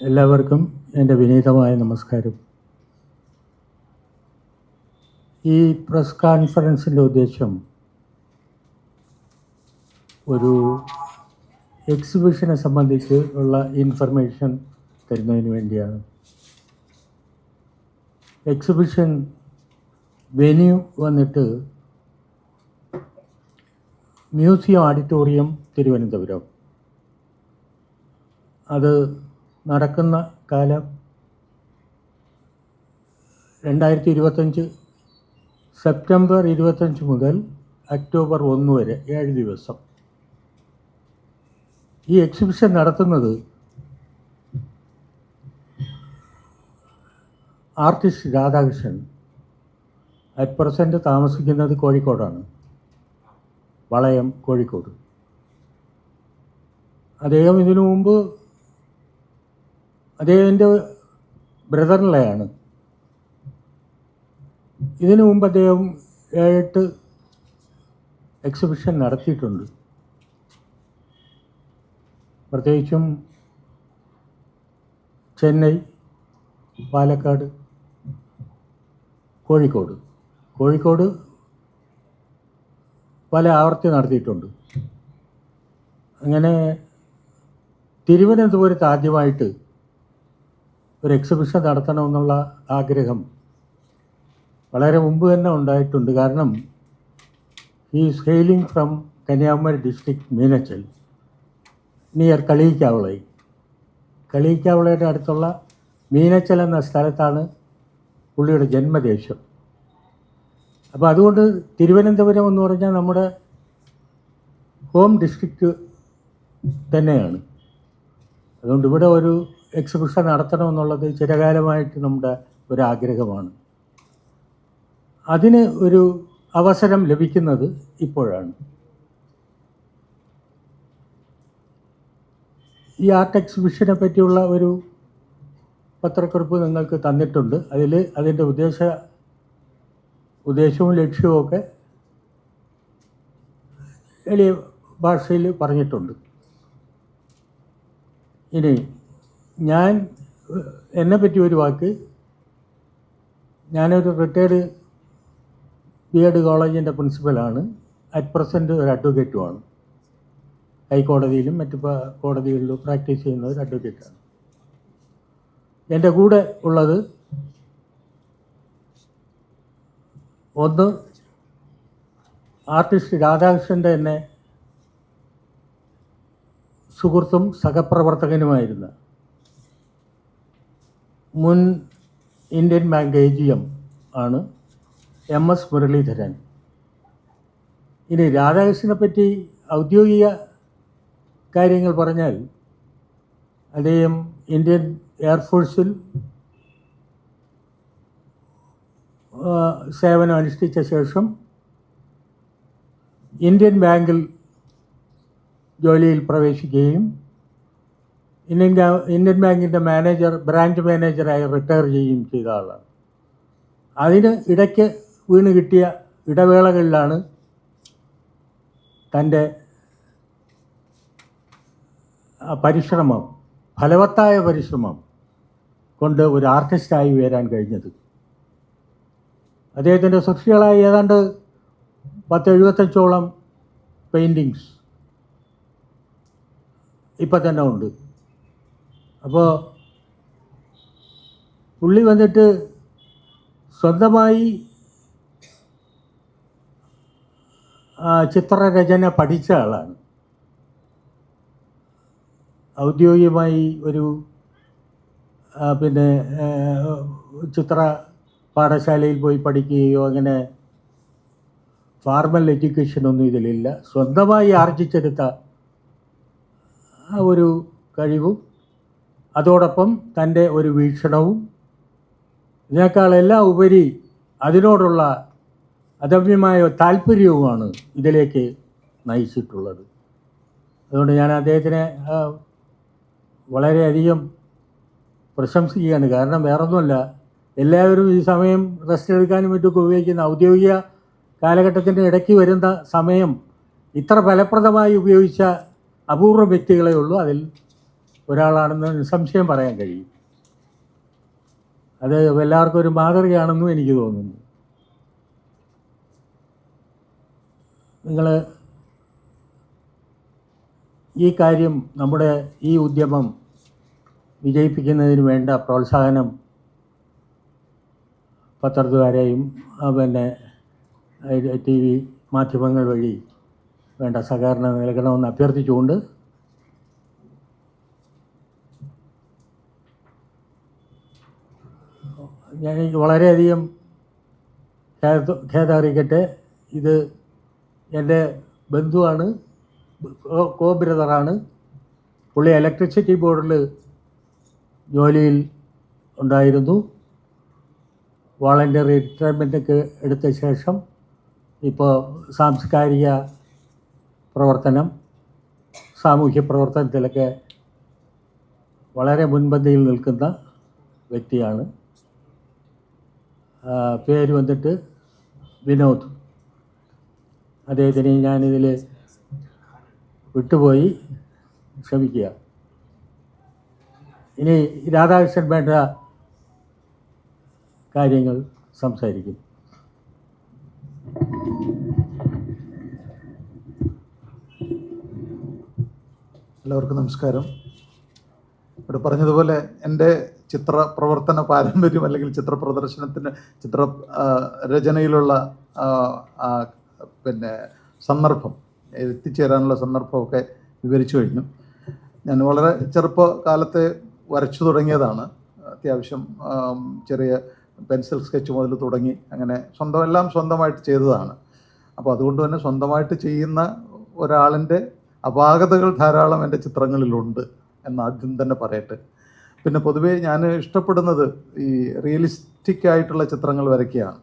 എല്ലാവർക്കും എന്റെ വിനീതമായ നമസ്കാരം. ഈ പ്രസ് കോൺഫറൻസിന്റെ ഉദ്ദേശം ഒരു എക്സിബിഷനെ സംബന്ധിച്ച് ഉള്ള ഇൻഫർമേഷൻ തരുന്നതിന് വേണ്ടിയാണ്. എക്സിബിഷൻ വെന്യൂ വന്നിട്ട് മ്യൂസിയം ഓഡിറ്റോറിയം തിരുവനന്തപുരം. അത് നടക്കുന്ന കാലം രണ്ടായിരത്തി ഇരുപത്തഞ്ച് സെപ്റ്റംബർ ഇരുപത്തഞ്ച് മുതൽ ഒക്ടോബർ ഒന്ന് വരെ ഏഴ് ദിവസം. ഈ എക്സിബിഷൻ നടത്തുന്നത് ആർട്ടിസ്റ്റ് രാധാകൃഷ്ണൻ. അറ്റ് പ്രസന്റ് താമസിക്കുന്നത് കോഴിക്കോടാണ്. വളയം കോഴിക്കോട്. അദ്ദേഹം ഇതിനു മുമ്പ് അദ്ദേഹത്തിന്റെ ബ്രദറിലെയാണ് ഇതിനു മുമ്പ് അദ്ദേഹം ഏഴെട്ട് എക്സിബിഷൻ നടത്തിയിട്ടുണ്ട്. പ്രത്യേകിച്ചും ചെന്നൈ പാലക്കാട് കോഴിക്കോട്. കോഴിക്കോട് പല ആവർത്തി നടത്തിയിട്ടുണ്ട്. അങ്ങനെ തിരുവനന്തപുരത്ത് ആദ്യമായിട്ട് ഒരു എക്സിബിഷൻ നടത്തണമെന്നുള്ള ആഗ്രഹം വളരെ മുമ്പ് തന്നെ ഉണ്ടായിട്ടുണ്ട്. കാരണം is hailing from Kanyakumari district Meenachal near Kaliyikkavila കളിയിക്കാവളയുടെ അടുത്തുള്ള മീനച്ചൽ എന്ന സ്ഥലത്താണ് പുള്ളിയുടെ ജന്മദേശം. അപ്പോൾ അതുകൊണ്ട് തിരുവനന്തപുരം എന്ന് പറഞ്ഞാൽ നമ്മുടെ ഹോം ഡിസ്ട്രിക്റ്റ് തന്നെയാണ്. അതുകൊണ്ട് ഇവിടെ ഒരു എക്സിബിഷൻ നടത്തണമെന്നുള്ളത് ചിരകാലമായിട്ട് നമ്മുടെ ഒരു ആഗ്രഹമാണ് അതിന് ഒരു അവസരം ലഭിക്കുന്നത് ഇപ്പോഴാണ്. ഈ ആർട്ട് എക്സിബിഷനെ പറ്റിയുള്ള ഒരു പത്രക്കുറിപ്പ് നിങ്ങൾക്ക് തന്നിട്ടുണ്ട്. അതിൽ അതിന്റെ ഉദ്ദേശ ഉദ്ദേശവും ലക്ഷ്യവും ഒക്കെ എളിയ ഭാഷയിൽ പറഞ്ഞിട്ടുണ്ട്. ഇനി ഞാൻ എന്നെ പറ്റി ഒരു വാക്ക്. ഞാനൊരു റിട്ടയർഡ് ബി എഡ് കോളേജിന്റെ പ്രിൻസിപ്പലാണ് അറ്റ് പ്രസന്റ് ഒരു അഡ്വക്കേറ്റുമാണ് ഹൈക്കോടതിയിലും മറ്റു കോടതികളിലും പ്രാക്ടീസ് ചെയ്യുന്ന ഒരു അഡ്വക്കേറ്റാണ് എന്റെ കൂടെ ഉള്ളത് ഒന്ന് ആർട്ടിസ്റ്റ് രാധാകൃഷ്ണന്റെ തന്നെ സുഹൃത്തും സഹപ്രവർത്തകനുമായിരുന്ന മുൻ Indian bank A G M ആണ് എം എസ് മുരളീധരൻ. ഇനി രാധാകൃഷ്ണനെ പറ്റി ഔദ്യോഗിക കാര്യങ്ങൾ പറഞ്ഞാൽ അദ്ദേഹം ഇന്ത്യൻ എയർഫോഴ്സിൽ സേവനം അനുഷ്ഠിച്ച ശേഷം ഇന്ത്യൻ ബാങ്കിൽ ജോലിയിൽ പ്രവേശിക്കുകയും ഇന്ത്യൻ ഇന്ത്യൻ ബാങ്കിന്റെ മാനേജർ ബ്രാഞ്ച് മാനേജറായി റിട്ടയർ ചെയ്യുകയും ചെയ്ത ആളാണ്. അതിന് ഇടയ്ക്ക് വീണ് കിട്ടിയ ഇടവേളകളിലാണ് തന്റെ പരിശ്രമം ഫലവത്തായ പരിശ്രമം കൊണ്ട് ഒരു ആർട്ടിസ്റ്റായി ഉയരാൻ കഴിഞ്ഞത്. അദ്ദേഹത്തിന്റെ സൃഷ്ടികളായി ഏതാണ്ട് പത്ത് എഴുപത്തഞ്ചോളം പെയിന്റിങ്സ് ഇപ്പം തന്നെ ഉണ്ട്. അപ്പോൾ പുള്ളി വന്നിട്ട് സ്വന്തമായി ചിത്രരചന പഠിച്ച ആളാണ്. ഔദ്യോഗികമായി ഒരു പിന്നെ ചിത്ര പാഠശാലയിൽ പോയി പഠിക്കുകയോ അങ്ങനെ ഫാർമൽ എഡ്യൂക്കേഷനൊന്നും ഇതിലില്ല. സ്വന്തമായി ആർജിച്ചെടുത്ത ഒരു കഴിവും അതോടൊപ്പം തന്റെ ഒരു വീക്ഷണവും ഇതിനേക്കാൾ എല്ലാം ഉപരി അതിനോടുള്ള അദമ്യമായ താല്പര്യവുമാണ് ഇതിലേക്ക് നയിച്ചിട്ടുള്ളത്. അതുകൊണ്ട് ഞാൻ അദ്ദേഹത്തിനെ വളരെയധികം പ്രശംസിക്കുകയാണ്. കാരണം വേറൊന്നുമല്ല എല്ലാവരും ഈ സമയം റെസ്റ്റ് എടുക്കാനും മറ്റൊക്കെ ഉപയോഗിക്കുന്ന ഔദ്യോഗിക കാലഘട്ടത്തിന്റെ ഇടയ്ക്ക് വരുന്ന സമയം ഇത്ര ഫലപ്രദമായി ഉപയോഗിച്ച അപൂർവ വ്യക്തികളെ ഉള്ളൂ. അതിൽ ഒരാളാണെന്ന് നിസ്സംശയം പറയാൻ കഴിയും. അത് എല്ലാവർക്കും ഒരു മാതൃകയാണെന്നും എനിക്ക് തോന്നുന്നു. നിങ്ങൾ ഈ കാര്യം നമ്മുടെ ഈ ഉദ്യമം വിജയിപ്പിക്കുന്നതിന് വേണ്ട പ്രോത്സാഹനം പത്രത്തുകാരെയും പിന്നെ ടി വി മാധ്യമങ്ങൾ വഴി വേണ്ട സഹകരണം നൽകണമെന്ന് അഭ്യർത്ഥിച്ചുകൊണ്ട് ഞാൻ വളരെയധികം ഖേദ അറിയിക്കട്ടെ ഇത് എന്റെ ബന്ധുവാണ് കോ- ബ്രദറാണ് പുള്ളി ഇലക്ട്രിസിറ്റി ബോർഡിൽ ജോലിയിൽ ഉണ്ടായിരുന്നു. വോളണ്ടിയർ റിട്ടയർമെന്റൊക്കെ എടുത്ത ശേഷം ഇപ്പോൾ സാംസ്കാരിക പ്രവർത്തനം സാമൂഹ്യ പ്രവർത്തനത്തിലൊക്കെ വളരെ മുൻപന്തിയിൽ നിൽക്കുന്ന വ്യക്തിയാണ്. പേര് വന്നിട്ട് വിനോദ്. അദ്ദേഹത്തിന് ഞാനിതിൽ വിട്ടുപോയി ക്ഷമിക്കുക. ഇനി രാധാകൃഷ്ണൻ വേണ്ട കാര്യങ്ങൾ സംസാരിക്കും. എല്ലാവർക്കും നമസ്കാരം. ഇവിടെ പറഞ്ഞതുപോലെ എന്റെ ചിത്ര പ്രവർത്തന പാരമ്പര്യം അല്ലെങ്കിൽ ചിത്ര പ്രദർശനത്തിന് ചിത്ര രചനയിലുള്ള പിന്നെ സന്ദർഭം എത്തിച്ചേരാനുള്ള സന്ദർഭമൊക്കെ വിവരിച്ചു കഴിഞ്ഞു. ഞാൻ വളരെ ചെറുപ്പകാലത്തെ വരച്ചു തുടങ്ങിയതാണ്. അത്യാവശ്യം ചെറിയ പെൻസിൽ സ്കെച്ച് മുതൽ തുടങ്ങി അങ്ങനെ സ്വന്തം എല്ലാം സ്വന്തമായിട്ട് ചെയ്തതാണ്. അപ്പോൾ അതുകൊണ്ട് തന്നെ സ്വന്തമായിട്ട് ചെയ്യുന്ന ഒരാളിന്റെ അപാകതകൾ ധാരാളം എന്റെ ചിത്രങ്ങളിലുണ്ട് എന്ന് ആദ്യം തന്നെ പറയട്ടെ. പിന്നെ പൊതുവേ ഞാൻ ഇഷ്ടപ്പെടുന്നത് ഈ റിയലിസ്റ്റിക് ആയിട്ടുള്ള ചിത്രങ്ങൾ വരയ്ക്കുകയാണ്.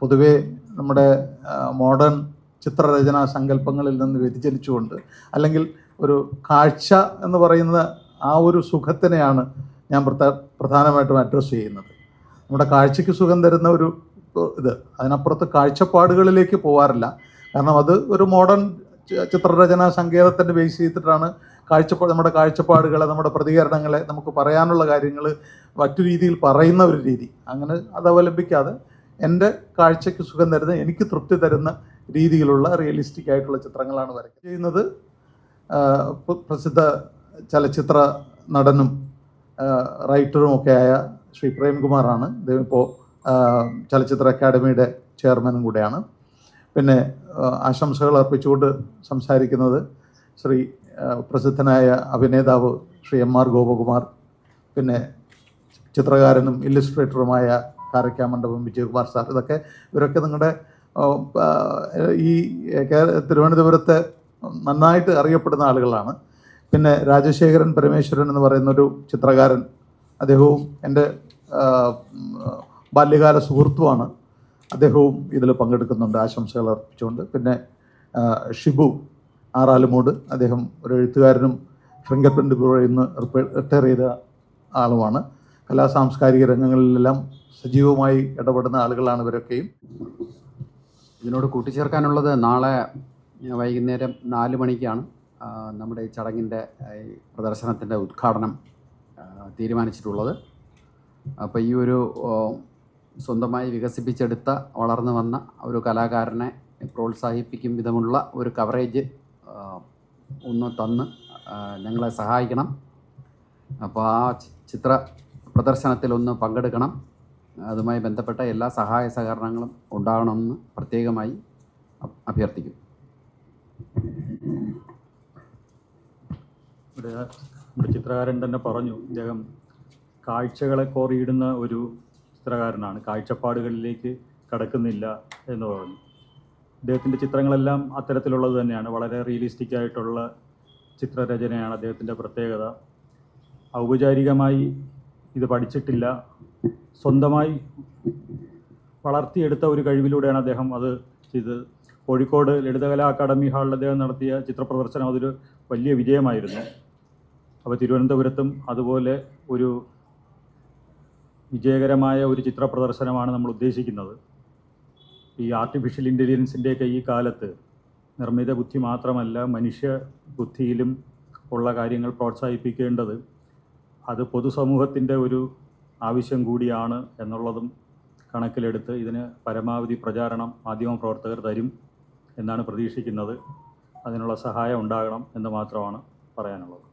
പൊതുവേ നമ്മുടെ മോഡേൺ ചിത്രരചനാ സങ്കല്പങ്ങളിൽ നിന്ന് വ്യതിചലിച്ചുകൊണ്ട് അല്ലെങ്കിൽ ഒരു കാഴ്ച എന്ന് പറയുന്ന ആ ഒരു സുഖത്തിനെയാണ് ഞാൻ പ്രധാ- പ്രധാനമായിട്ടും അഡ്രസ്സ് ചെയ്യുന്നത്. നമ്മുടെ കാഴ്ചയ്ക്ക് സുഖം തരുന്ന ഒരു ഇത്. അതിനപ്പുറത്ത് കാഴ്ചപ്പാടുകളിലേക്ക് പോകാറില്ല കാരണം അത് ഒരു മോഡേൺ ചിത്രരചനാ സങ്കേതത്തിന്റെ ബേസ് ചെയ്തിട്ടാണ് കാഴ്ചപ്പാട് നമ്മുടെ കാഴ്ചപ്പാടുകളെ നമ്മുടെ പ്രതികരണങ്ങളെ നമുക്ക് പറയാനുള്ള കാര്യങ്ങൾ മറ്റു രീതിയിൽ പറയുന്ന ഒരു രീതി. അങ്ങനെ അത് അവലംബിക്കാതെ എന്റെ കാഴ്ചയ്ക്ക് സുഖം തരുന്ന എനിക്ക് തൃപ്തി തരുന്ന രീതിയിലുള്ള റിയലിസ്റ്റിക് ആയിട്ടുള്ള ചിത്രങ്ങളാണ് വരയ്ക്കുന്നത്. ചെയ്യുന്നത് പ്രസിദ്ധ ചലച്ചിത്ര നടനും റൈറ്ററും ഒക്കെ ആയ ശ്രീ പ്രേംകുമാറാണ്. അദ്ദേഹം ഇപ്പോൾ ചലച്ചിത്ര അക്കാദമിയുടെ ചെയർമാനും കൂടെയാണ്. പിന്നെ ആശംസകൾ അർപ്പിച്ചുകൊണ്ട് സംസാരിക്കുന്നത് ശ്രീ പ്രസിദ്ധനായ അഭിനേതാവ് ശ്രീ എം ആർ ഗോപകുമാർ പിന്നെ ചിത്രകാരനും ഇല്ലുസ്ട്രേറ്ററുമായ കാരക്കാമണ്ഡപം വിജയകുമാർ സാർ ഇതൊക്കെ ഇവരൊക്കെ നിങ്ങളുടെ ഈ തിരുവനന്തപുരത്തെ നന്നായിട്ട് അറിയപ്പെടുന്ന ആളുകളാണ്. പിന്നെ രാജശേഖരൻ പരമേശ്വരൻ എന്ന് പറയുന്നൊരു ചിത്രകാരൻ അദ്ദേഹവും എന്റെ ബാല്യകാല സുഹൃത്തുമാണ് അദ്ദേഹവും ഇതിൽ പങ്കെടുക്കുന്നുണ്ട് ആശംസകൾ അർപ്പിച്ചുകൊണ്ട്. പിന്നെ ആ, ഷിബു ആലുമോട് അദ്ദേഹം ഒരു എഴുത്തുകാരനും ഫിംഗർ പ്രിന്റ് ബ്യൂറോയിൽ റിട്ടയർ ചെയ്ത ആളുമാണ്. കലാ സാംസ്കാരിക രംഗങ്ങളിലെല്ലാം സജീവമായി ഇടപെടുന്ന ആളുകളാണ് ഇവരൊക്കെയും. ഇതിനോട് കൂട്ടിച്ചേർക്കാനുള്ളത് നാളെ വൈകുന്നേരം നാല് മണിക്കാണ് നമ്മുടെ ഈ ചടങ്ങിന്റെ പ്രദർശനത്തിന്റെ ഉദ്ഘാടനം തീരുമാനിച്ചിട്ടുള്ളത്. അപ്പോൾ ഈ ഒരു സ്വന്തമായി വികസിപ്പിച്ചെടുത്ത വളർന്നു വന്ന ഒരു കലാകാരനെ പ്രോത്സാഹിപ്പിക്കും വിധമുള്ള ഒരു കവറേജ് ഒന്ന് തന്ന് ഞങ്ങളെ സഹായിക്കണം. അപ്പോൾ ആ ചിത്ര ചിത്ര പ്രദർശനത്തിലൊന്ന് പങ്കെടുക്കണം. അതുമായി ബന്ധപ്പെട്ട എല്ലാ സഹായ സഹകരണങ്ങളും ഉണ്ടാകണമെന്ന് പ്രത്യേകമായി അഭ്യർത്ഥിക്കും ഇവിടെ നമ്മുടെ ചിത്രകാരൻ തന്നെ പറഞ്ഞു ഇദ്ദേഹം കാഴ്ചകളെ കോറിയിടുന്ന ഒരു ചിത്രകാരനാണ്. കാഴ്ചപ്പാടുകളിലേക്ക് കടക്കുന്നില്ല എന്ന് പറഞ്ഞു. അദ്ദേഹത്തിന്റെ ചിത്രങ്ങളെല്ലാം അത്തരത്തിലുള്ളത് തന്നെയാണ്. വളരെ റിയലിസ്റ്റിക് ആയിട്ടുള്ള ചിത്രരചനയാണ് അദ്ദേഹത്തിന്റെ പ്രത്യേകത. ഔപചാരികമായി ഇത് പഠിച്ചിട്ടില്ല. സ്വന്തമായി വളർത്തിയെടുത്ത ഒരു കഴിവിലൂടെയാണ് അദ്ദേഹം അത് ചെയ്തത്. കോഴിക്കോട് ലളിതകലാ അക്കാദമി ഹാളിൽ അദ്ദേഹം നടത്തിയ ചിത്രപ്രദർശനം അതൊരു വലിയ വിജയമായിരുന്നു. അപ്പോൾ തിരുവനന്തപുരത്തും അതുപോലെ ഒരു വിജയകരമായ ഒരു ചിത്രപ്രദർശനമാണ് നമ്മൾ ഉദ്ദേശിക്കുന്നത്. ഈ ആർട്ടിഫിഷ്യൽ ഇന്റലിജൻസിന്റെയൊക്കെ ഈ കാലത്ത് നിർമ്മിത ബുദ്ധി മാത്രമല്ല മനുഷ്യ ബുദ്ധിയിലും ഉള്ള കാര്യങ്ങൾ പ്രോത്സാഹിപ്പിക്കേണ്ടത് അത് പൊതുസമൂഹത്തിന്റെ ഒരു ആവശ്യം കൂടിയാണ് എന്നുള്ളതും കണക്കിലെടുത്ത് ഇതിന് പരമാവധി പ്രചാരണം മാധ്യമ പ്രവർത്തകർ തരും എന്നാണ് പ്രതീക്ഷിക്കുന്നത്. അതിനുള്ള സഹായം ഉണ്ടാകണം എന്ന് മാത്രമാണ് പറയാനുള്ളത്.